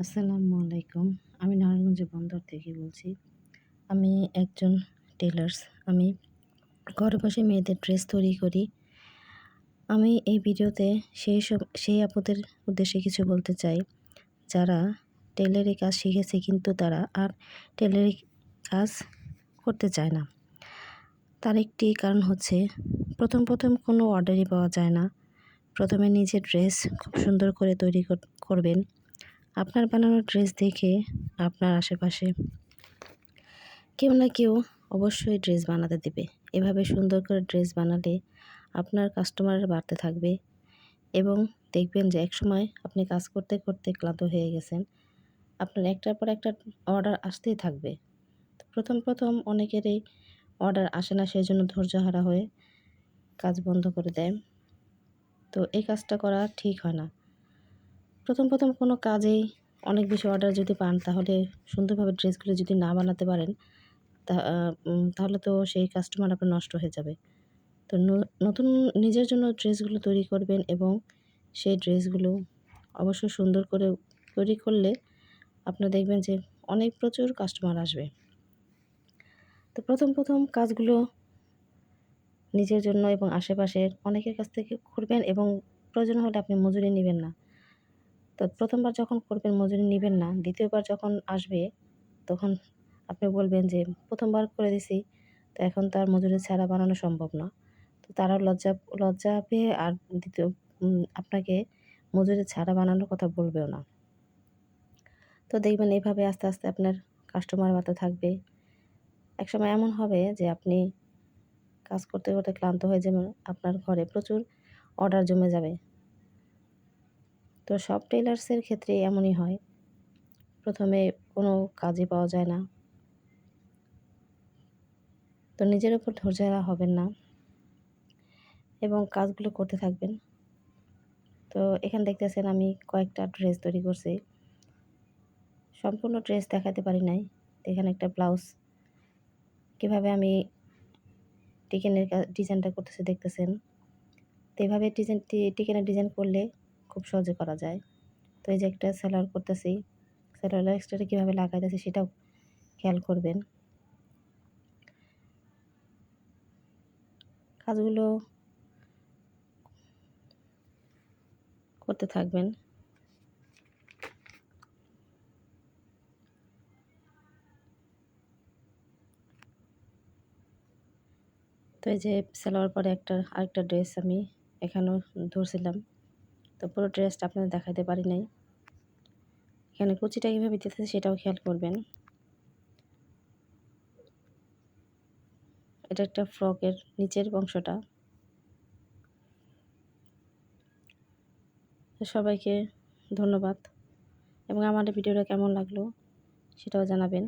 আসসালামু আলাইকুম। আমি নারায়ণগঞ্জ বন্দর থেকে বলছি। আমি একজন টেলার্স আমি ঘরে বসে মেয়েদের ড্রেস তৈরি করি। আমি এই ভিডিওতে সেই সব, সেই আপদের উদ্দেশ্যে কিছু বলতে চাই। যারা টেলারি কাজ শিখেছে কিন্তু তারা আর টেলারি কাজ করতে চায় না। তার একটি কারণ হচ্ছে, প্রথম প্রথম কোনো অর্ডারই পাওয়া যায় না। প্রথমে নিজের ড্রেস খুব সুন্দর করে তৈরি করবেন। আপনার বানানো ড্রেস দেখে আপনার আশেপাশে কেউ না কেউ অবশ্যই ড্রেস বানাতে দেবে। এভাবে সুন্দর করে ড্রেস বানালে আপনার কাস্টমার বাড়তে থাকবে এবং দেখবেন যে এক সময় আপনি কাজ করতে করতে ক্লান্ত হয়ে গেছেন। আপনার একটার পর একটা অর্ডার আসতেই থাকবে। প্রথম প্রথম অনেকেরই অর্ডার আসে না সেই জন্য ধৈর্যহারা হয়ে কাজ বন্ধ করে দেয়। তো এই কাজটা করা ঠিক হয় না। প্রথম প্রথম কোনো কাজেই অনেক বেশি অর্ডার যদি পান, তাহলে সুন্দরভাবে ড্রেসগুলো যদি না বানাতে পারেন তাহলে তো সেই কাস্টমার আপনার নষ্ট হয়ে যাবে। তো নতুন নিজের জন্য ড্রেসগুলো তৈরি করবেন এবং সেই ড্রেসগুলো অবশ্যই সুন্দর করে তৈরি করলে আপনার দেখবেন যে অনেক প্রচুর কাস্টমার আসবে। তো প্রথম প্রথম কাজগুলো নিজের জন্য এবং আশেপাশের অনেকের কাছ থেকে করবেন এবং প্রয়োজন হলে আপনি মজুরি নেবেন না। তো প্রথমবার যখন করবেন, মজুরি নেবেন না, দ্বিতীয়বার যখন আসবে, তখন আপনি বলবেন যে, প্রথমবার করে দিছি, তো এখন তার মজুরি ছাড়া বানানো সম্ভব না। তো তারা লজ্জা লজ্জা পেয়ে আর দ্বিতীয় আপনাকে মজুরি ছাড়া বানানোর কথা বলবেও না। তো দেখবেন এইভাবে আস্তে আস্তে আপনার কাস্টমার বাড়তে থাকবে। একসময় এমন হবে যে, আপনি কাজ করতে করতে ক্লান্ত হয়ে যাবেন, আপনার ঘরে প্রচুর অর্ডার জমে যাবে। তো সব টেলার্সের ক্ষেত্রে এমনই হয়। প্রথমে কোনো কাজই পাওয়া যায় না। তো নিজের ওপর ধৈর্য হবেন না এবং কাজগুলো করতে থাকবেন। তো এখানে দেখতেছেন আমি কয়েকটা ড্রেস তৈরি করছি। সম্পূর্ণ ড্রেস দেখাতে পারি নাই। এখানে একটা ব্লাউজ। কীভাবে আমি টিকেনের ডিজাইনটা করতেছি দেখতেছেন। তো এভাবে ডিজাইন টিকেনের ডিজাইন করলে খুব সহজে করা যায়। তো এই যে একটা স্যালোয়ার করতেছি স্যালোয়ার এক্সট্রাটা কীভাবে লাগাইতেছি সেটাও খেয়াল করবেন। কাজগুলো করতে থাকবেন। তো এই যে সালোয়ার পরে একটা, আরেকটা ড্রেস আমি এখানেও ধরছিলাম। তো পুরো ড্রেসটা আপনাদের দেখাতে পারি নাই। এখানে কুচিটা কীভাবে দিতেছে সেটাও খেয়াল করবেন। এটা একটা ফ্রকের নিচের অংশটা। সবাইকে ধন্যবাদ। এবং আমার ভিডিওটা কেমন লাগল সেটাও জানাবেন।